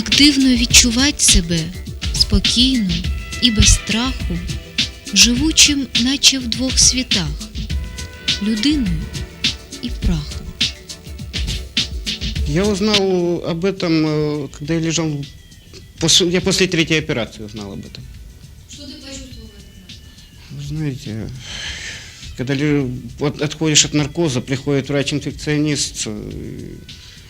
Так дивно відчувати себе спокійно і без страху, живучим, наче в двох світах, людиною і прахом. Я узнал об этом, э, когда я лежал... После, я после третьей операции узнал об этом. Що ти почувствував в этот Вы знаете, когда ле- вот отходишь от наркоза, приходит врач-инфекционист, э,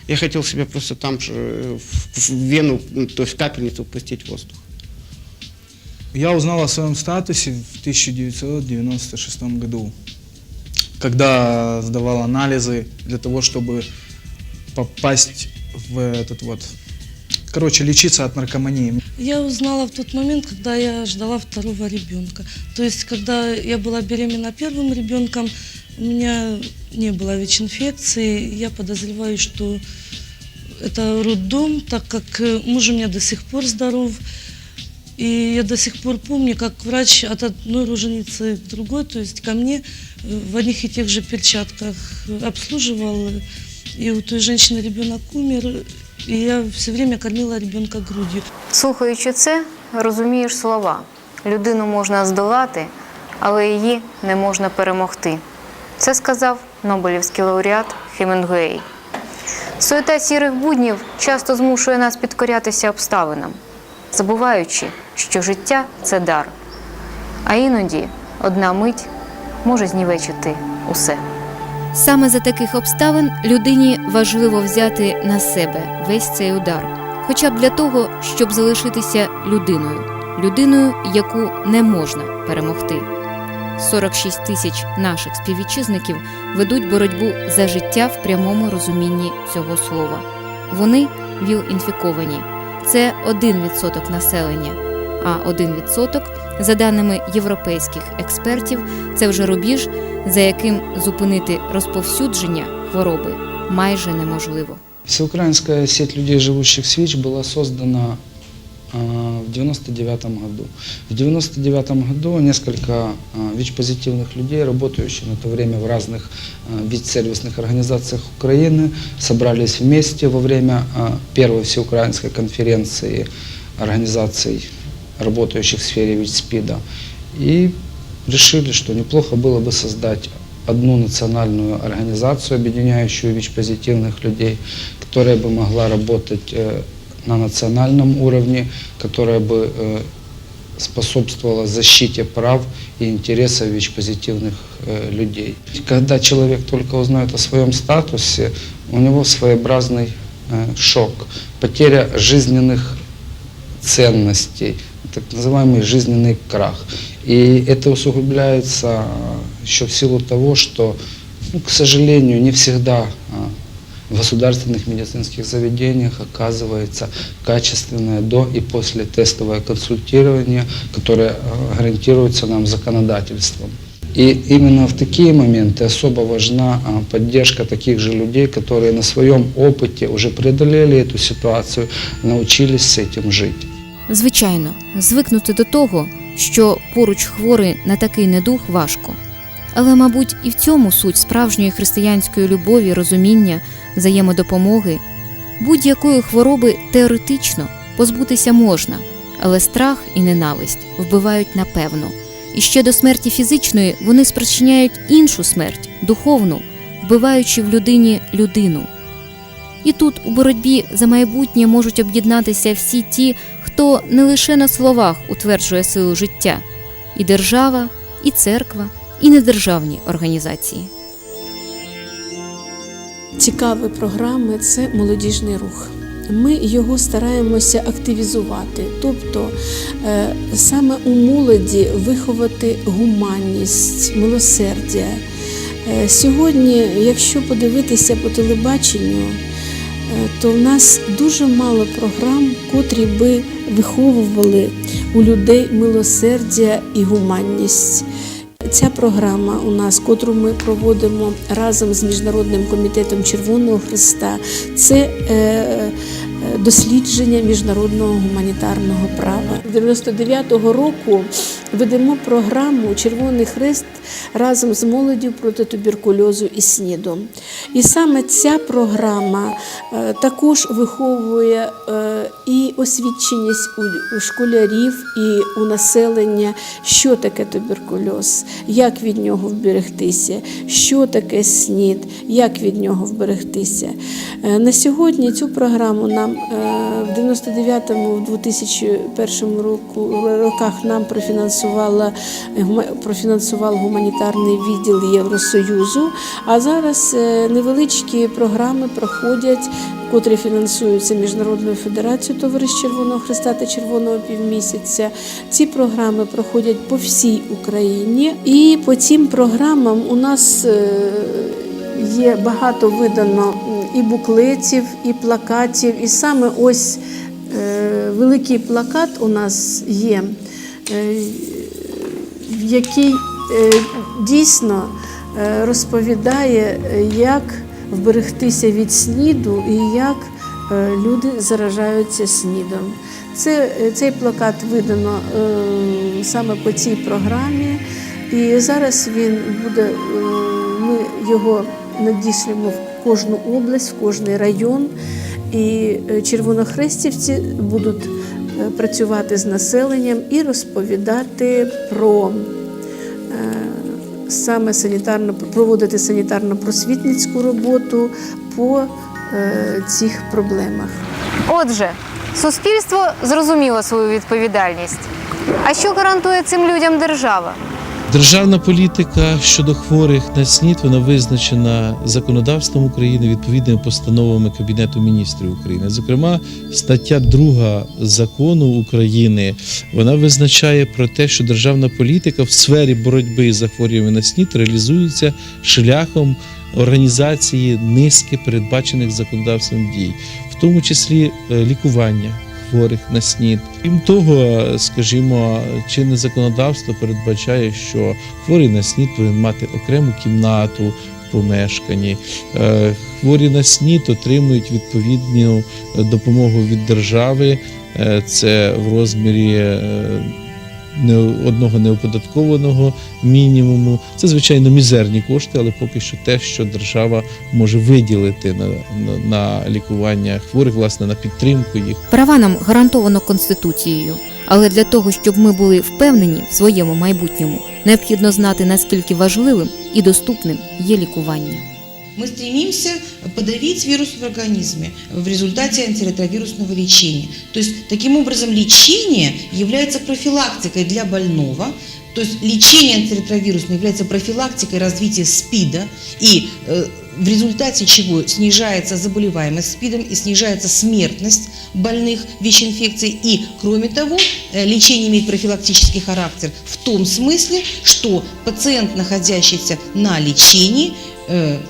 я хотел себе просто там же э, в, в вену, ну, то есть в капельницу пустить воздух. Я узнал о своем статусе в 1996 году, когда сдавал анализы для того, чтобы попасть в этот вот, короче, лечиться от наркомании. Я узнала в тот момент, когда я ждала второго ребенка. То есть, когда я была беременна первым ребенком, у меня не было ВИЧ-инфекции. Я подозреваю, что это роддом, так как э, муж у меня до сих пор здоров. И я до сих пор помню, как врач от одной роженицы к другой, то есть ко мне э, в одних и тех же перчатках э, обслуживал. И у той женщины ребенок умер, и я все время кормила ребенка грудью. Слухаючи це, розумієш слова. Людину можна здолати, але її не можна перемогти. Це сказав Нобелівський лауреат Хемінгуей. Суета сірих буднів часто змушує нас підкорятися обставинам, забуваючи, що життя це дар. А іноді одна мить може знівечити усе. Саме за таких обставин людині важливо взяти на себе весь цей удар, хоча б для того, щоб залишитися людиною, людиною, яку не можна перемогти. 46 тисяч наших співвітчизників ведуть боротьбу за життя в прямому розумінні цього слова. Вони ВІЛ-інфіковані. Це 1% населення, а 1%, за даними європейських експертів, це вже рубіж, за яким зупинити розповсюдження хвороби майже неможливо. Всеукраинская сеть людей, живущих с ВИЧ, была создана в 99 году. В 99 году несколько а, ВИЧ-позитивных людей, работающих на то время в разных а, ВИЧ-сервисных организациях Украины, собрались вместе во время а, первой всеукраинской конференции организаций, работающих в сфере ВИЧ-СПИДа, и решили, что неплохо было бы создать одну национальную организацию, объединяющую ВИЧ-позитивных людей, которая бы могла работать э, на национальном уровне, которая бы э, способствовала защите прав и интересов ВИЧ-позитивных э, людей. Когда человек только узнает о своем статусе, у него своеобразный э, шок, потеря жизненных ценностей, так называемый жизненный крах. И это усугубляется еще в силу того, что, ну, к сожалению, не всегда а, в государственных медицинских заведениях оказывается качественное до и после тестовое консультирование, которое а, гарантируется нам законодательством. И именно в такие моменты особо важна а, поддержка таких же людей, которые на своем опыте уже преодолели эту ситуацию, научились с этим жить. Звичайно, звикнути до того, що поруч хворий на такий недух важко. Але, мабуть, і в цьому суть справжньої християнської любові, розуміння, взаємодопомоги. Будь-якої хвороби теоретично позбутися можна, але страх і ненависть вбивають напевно. І ще до смерті фізичної вони спричиняють іншу смерть, духовну, вбиваючи в людині людину. І тут у боротьбі за майбутнє можуть об'єднатися всі ті, хто не лише на словах утверджує силу життя, і держава, і церква, і недержавні організації. цікаві програми це молодіжний рух. Ми його стараємося активізувати, тобто е, саме у молоді виховати гуманність, милосердя. Е, Сьогодні, якщо подивитися по телебаченню, е, то в нас дуже мало програм, котрі би виховували у людей милосердя і гуманність. Ця програма у нас, котру ми проводимо разом з Міжнародним комітетом Червоного Христа, це е, дослідження міжнародного гуманітарного права. З 99-го року ведемо програму Червоний Хрест разом з молоддю проти туберкульозу і СНІДу. І саме ця програма е, також виховує е, і освіченість у, школярів і у населення, що таке туберкульоз, як від нього вберегтися, що таке СНІД, як від нього вберегтися. Е, На сьогодні цю програму нам в 99-му, в 2001 року, роках нам профінансувала, профінансував гуманітарний відділ Євросоюзу, а зараз е, невеличкі програми проходять котрі фінансуються Міжнародною федерацією Товариш Червоного Христа та Червоного півмісяця. Ці програми проходять по всій Україні, і по цим програмам у нас е, є багато видано і буклетів, і плакатів. І саме ось е, великий плакат у нас є, в який дійсно е, розповідає, е, як вберегтися від сніду і як е, люди заражаються снідом. Це, е, цей плакат видано е, саме по цій програмі, і зараз він буде, е, ми його надішлемо в кожну область, в кожний район. І е, червонохрестівці будуть е, працювати з населенням і розповідати про е, саме санітарно проводити санітарно-просвітницьку роботу по е, цих проблемах. Отже, суспільство зрозуміло свою відповідальність. А що гарантує цим людям держава? Державна політика щодо хворих на СНІД вона визначена законодавством України відповідними постановами Кабінету міністрів України. Зокрема, стаття 2 закону України вона визначає про те, що державна політика в сфері боротьби з захворюваннями на СНІД реалізується шляхом організації низки передбачених законодавством дій, в тому числі е, лікування хворих на СНІД. Крім того, скажімо, чинне законодавство передбачає, що хворий на СНІД повинен мати окрему кімнату помешканні. Е, Хворі на СНІД отримують відповідну допомогу від держави. Е, Це в розмірі е, не- одного неоподаткованого мінімуму. Це звичайно мізерні кошти, але поки що те, що держава може виділити на, на, на лікування хворих, власне, на підтримку їх. Права нам гарантовано Конституцією, але для того, щоб ми були впевнені в своєму майбутньому, необхідно знати, наскільки важливим і доступним є лікування. Мы стремимся подавить вирус в организме в результате антиретровирусного лечения. То есть, таким образом, лечение является профилактикой для больного, то есть лечение антиретровирусное является профилактикой развития СПИДа, и э, в результате чего снижается заболеваемость СПИДом и снижается смертность больных ВИЧ-инфекцией. И, кроме того, э, лечение имеет профилактический характер в том смысле, что пациент, находящийся на лечении, э,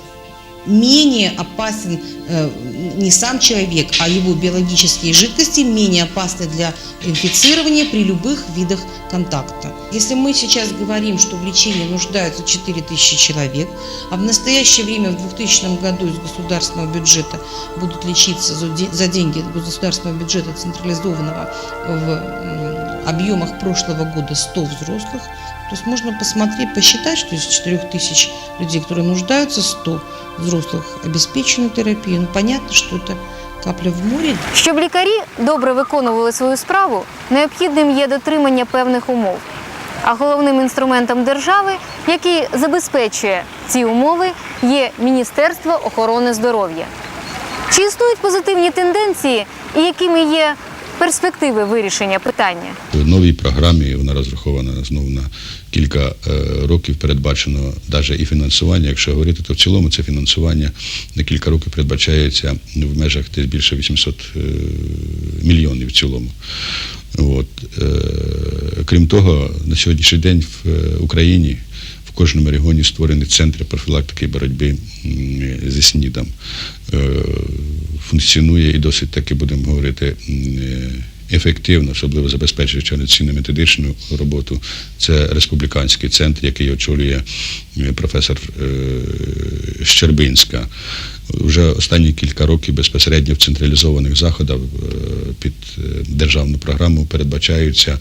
менее опасен э, не сам человек, а его биологические жидкости менее опасны для инфицирования при любых видах контакта. Если мы сейчас говорим, что в лечении нуждаются 4000 человек, а в настоящее время в 2000 году из государственного бюджета будут лечиться за де- за деньги государственного бюджета централизованного в объемах прошлого года 100 взрослых, то есть можно посмотреть, посчитать, что из 4000 людей, которые нуждаются, 100 взрослых обеспечены терапией. Ну, понятно, что это капля в морі. Щоб лікарі добре виконували свою справу, необхідним є дотримання певних умов. А головним інструментом держави, який забезпечує ці умови, є Міністерство охорони здоров'я. Чи існують позитивні тенденції і якими є перспективи вирішення питання? Новій програмі вона розрахована знову на кілька е, років передбачено навіть і фінансування. Якщо говорити, то в цілому це фінансування на кілька років передбачається в межах десь більше 800 е, мільйонів в цілому. От. Е, крім того, на сьогоднішній день в Україні в кожному регіоні створені центри профілактики боротьби зі СНІДом. Функціонує і досить таки, будемо говорити, ефективно, особливо забезпечуючи анаційно-методичну роботу. Це республіканський центр, який очолює е, професор е, Щербинська. вже останні кілька років безпосередньо в централізованих заходах е, під державну програму передбачаються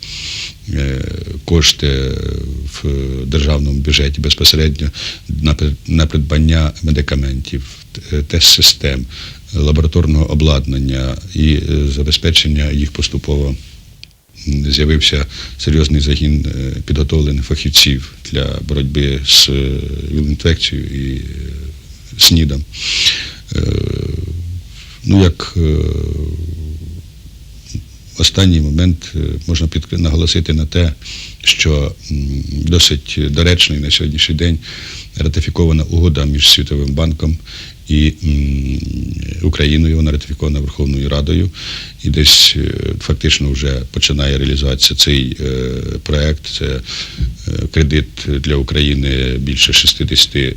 кошти в державному бюджеті безпосередньо на придбання медикаментів, тест-систем, лабораторного обладнання і е, забезпечення їх поступово з'явився серйозний загін е, підготовлених фахівців для боротьби з е, інфекцією і СНІДом. Ну, як останній момент можна наголосити на те, що досить доречною на сьогоднішній день ратифікована угода між Світовим банком і Україною. Вона ратифікована Верховною Радою, і десь е, фактично вже починає реалізуватися цей е, проект. Це е, кредит для України більше 60 е,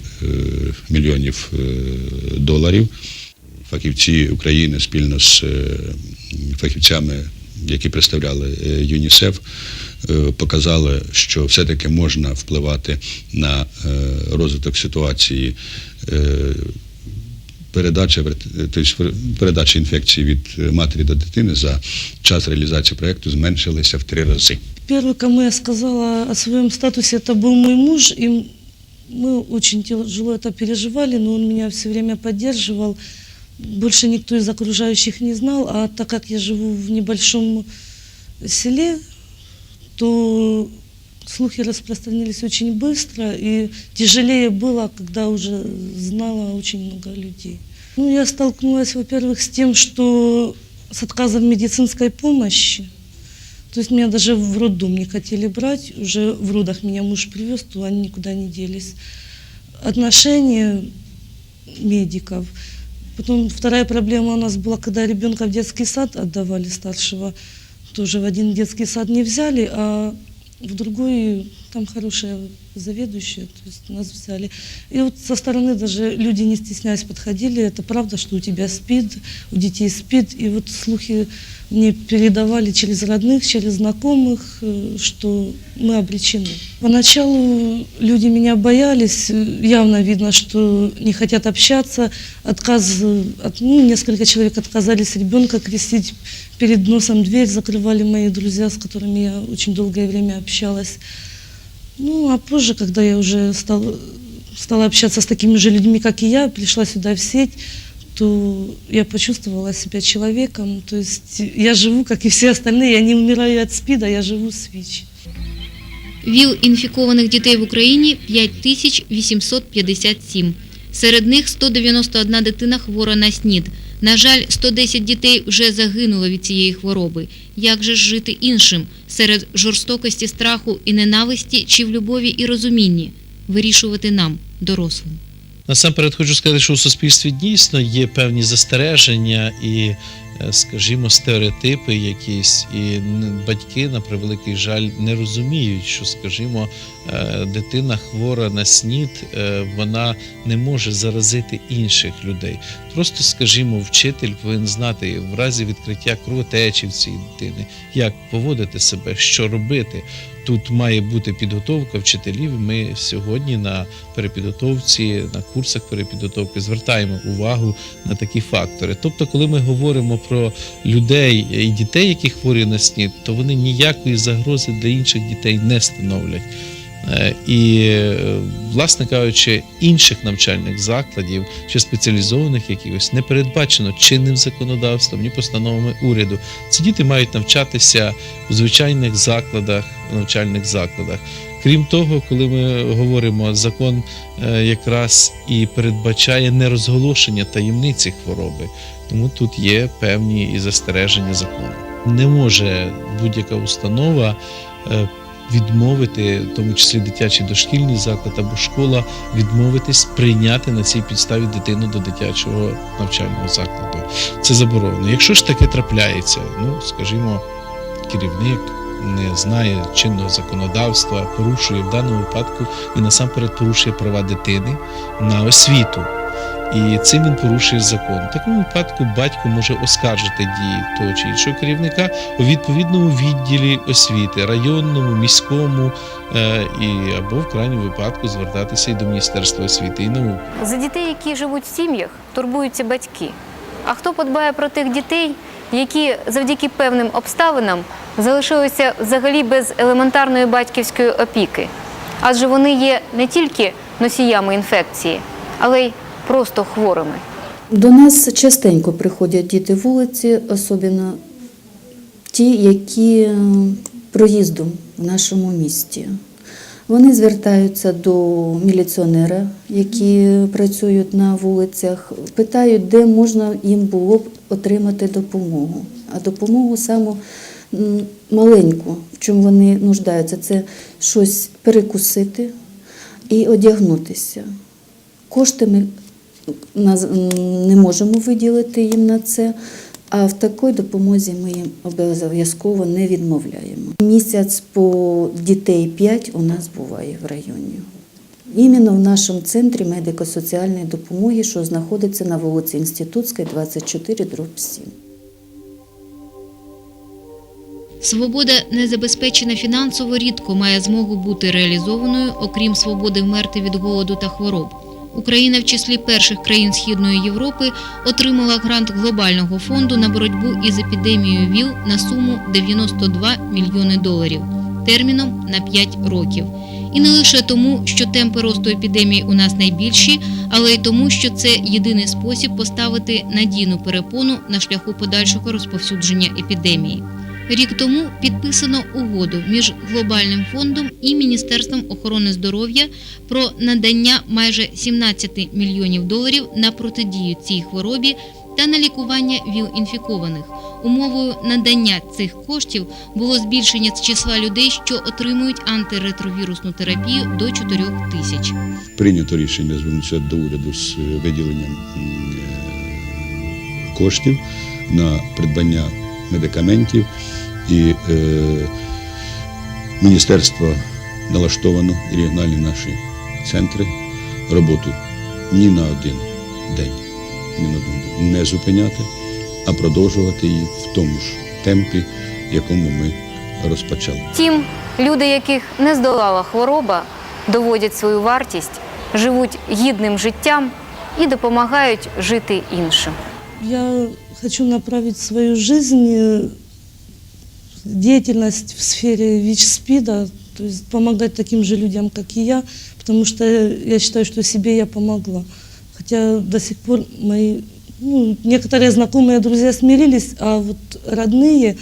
мільйонів доларів фахівці України спільно з фахівцями, які представляли ЮНІСЕФ, показали, що все-таки можна впливати на розвиток ситуації е, Передача, вер- тобто передача інфекції від е, матері до дитини за час реалізації проєкту зменшилася в три рази. Первый, кому я сказала о своем статусе, это был мой муж, и м- мы очень тяжело это переживали, но он меня все время поддерживал. Больше никто из окружающих не знал, а так как я живу в небольшом селе, то слухи распространились очень быстро, и тяжелее было, когда уже знало очень много людей. Ну, я столкнулась, во-первых, с тем, что с отказом медицинской помощи. То есть меня даже в роддом не хотели брать, уже в родах меня муж привез, то они никуда не делись. Отношения медиков. Потом вторая проблема у нас была, когда ребенка в детский сад отдавали старшего, тоже в один детский сад не взяли, а в другой там хорошая заведующая, то есть нас взяли. И вот со стороны даже люди не стесняясь подходили, это правда, что у тебя спид, у детей спид, и вот слухи мне передавали через родных, через знакомых, э, что мы обречены. Поначалу люди меня боялись, явно видно, что не хотят общаться, отказ, от, ну, несколько человек отказались ребенка крестить, перед носом дверь закрывали мои друзья, с которыми я очень долгое время общалась. Ну, а позже, когда я уже стала, стала общаться с такими же людьми, как и я, пришла сюда в сеть, то я почувствовала себя человеком. То есть я живу, как и все остальные, я не умираю от СПИДа, я живу с ВИЧ. ВІЛ інфікованих дітей в Україні 5857. Серед них 191 дитина хвора на СНІД. На жаль, 110 дітей вже загинуло від цієї хвороби. Як же ж жити іншим серед жорстокості, страху і ненависті чи в любові і розумінні? Вирішувати нам, дорослим. Насамперед хочу сказати, що у суспільстві дійсно є певні застереження і, скажімо, стереотипи якісь, і батьки, на превеликий жаль, не розуміють, що, скажімо, е, дитина хвора на снід, е, вона не може заразити інших людей. Просто, скажімо, вчитель повинен знати в разі відкриття кровотечі в цій дитини, як поводити себе, що робити. Тут має бути підготовка вчителів. Ми сьогодні на перепідготовці, на курсах перепідготовки звертаємо увагу на такі фактори. Тобто, коли ми говоримо про людей і дітей, які хворі на СНІД, то вони ніякої загрози для інших дітей не становлять. Е, І, е, власне кажучи, інших навчальних закладів чи спеціалізованих якихось не передбачено чинним законодавством, ні постановами уряду. Ці діти мають навчатися в звичайних закладах, навчальних закладах. Крім того, коли ми говоримо, закон е, якраз і передбачає нерозголошення таємниці хвороби, тому тут є певні і застереження закону. Не може будь-яка установа відмовити, в тому числі дитячий дошкільний заклад або школа, відмовитись прийняти на цій підставі дитину до дитячого навчального закладу. Це заборонено. Якщо ж таке трапляється, ну скажімо, керівник не знає чинного законодавства, порушує в даному випадку і насамперед порушує права дитини на освіту. І цим він порушує закон. В такому випадку батько може оскаржити дії того чи іншого керівника у відповідному відділі освіти, районному, міському е, і або в крайньому випадку звертатися і до Міністерства освіти і науки. За дітей, які живуть в сім'ях, турбуються батьки. А хто подбає про тих дітей, які завдяки певним обставинам залишилися взагалі без елементарної батьківської опіки? Адже вони є не тільки носіями інфекції, але й просто хворими. До нас частенько приходять діти вулиці, особливо ті, які е, проїздом в нашому місті. Вони звертаються до міліціонера, які працюють на вулицях, питають, де можна їм було б отримати допомогу. А допомогу саму маленьку, в чому вони нуждаються, це щось перекусити і одягнутися. Кошти ми не можемо виділити їм на це, а в такій допомозі ми їм обов'язково не відмовляємо. Місяць по дітей 5 у нас буває в районі. Іменно в нашому центрі медико-соціальної допомоги, що знаходиться на вулиці Інститутській, 24, дроб 7. Свобода, не забезпечена фінансово, рідко має змогу бути реалізованою, окрім свободи вмерти від голоду та хвороб. Україна в числі перших країн Східної Європи отримала грант глобального фонду на боротьбу із епідемією ВІЛ на суму 92 мільйони доларів терміном на 5 років. І не лише тому, що темпи росту епідемії у нас найбільші, але й тому, що це єдиний спосіб поставити надійну перепону на шляху подальшого розповсюдження епідемії. Рік тому підписано угоду між глобальним фондом і Міністерством охорони здоров'я про надання майже 17 мільйонів доларів на протидію цій хворобі та на лікування ВІЛ-інфікованих. Умовою надання цих коштів було збільшення числа людей, що отримують антиретровірусну терапію до 4 тисяч. Прийнято рішення звернутися до уряду з е, виділенням е, коштів на придбання медикаментів. І е, міністерство налаштовано і регіональні наші центри роботу ні на один день, ні на одну день не зупиняти, а продовжувати її в тому ж темпі, якому ми розпочали. Втім, люди, яких не здолала хвороба, доводять свою вартість, живуть гідним життям і допомагають жити іншим. Я хочу направить свою жизнь, э, деятельность в сфере ВИЧ-СПИДа, то есть помогать таким же людям, как и я, потому что я считаю, что себе я помогла. Хотя до сих пор мои, ну, некоторые знакомые друзья смирились, а вот родные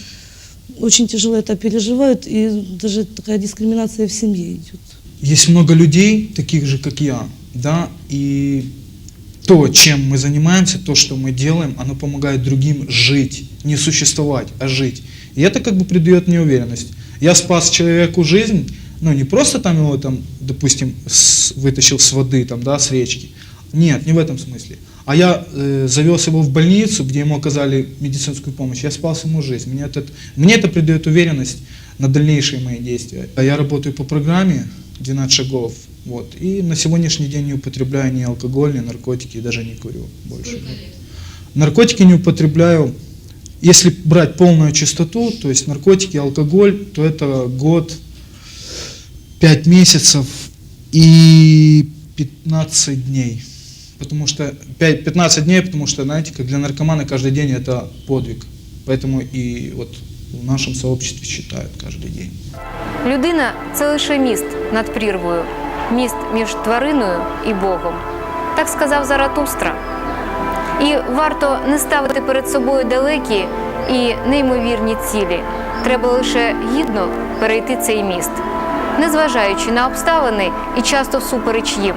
очень тяжело это переживают, и даже такая дискриминация в семье идет. Есть много людей, таких же, как я, да, и то, чем мы занимаемся, то, что мы делаем, оно помогает другим жить, не существовать, а жить. И это как бы придает мне уверенность. Я спас человеку жизнь, ну не просто там его там, допустим, с- вытащил с воды, там, да, с речки. Нет, не в этом смысле. А я э, завез его в больницу, где ему оказали медицинскую помощь. Я спас ему жизнь. Мне это, мне это придает уверенность на дальнейшие мои действия. А Я работаю по программе 12 шагов. Вот, и на сегодняшний день не употребляю ни алкоголь, ни наркотики, и даже не курю больше. Наркотики не употребляю. Если брать полную чистоту, то есть наркотики, алкоголь, то это год, 5 месяцев и 15 дней. Потому что 5, 15 дней, потому что, знаете, как для наркомана каждый день это подвиг. Поэтому и вот в нашем сообществе считают каждый день. Людина це лише міст над прірвою, міст між твариною і Богом. Так сказав Заратустра. І варто не ставити перед собою далекі і неймовірні цілі. Треба лише гідно перейти цей міст, незважаючи на обставини і часто всупереч їм,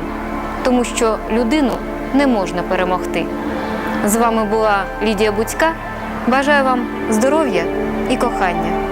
тому що людину не можна перемогти. З вами була Лідія Буцька. Бажаю вам здоров'я і кохання.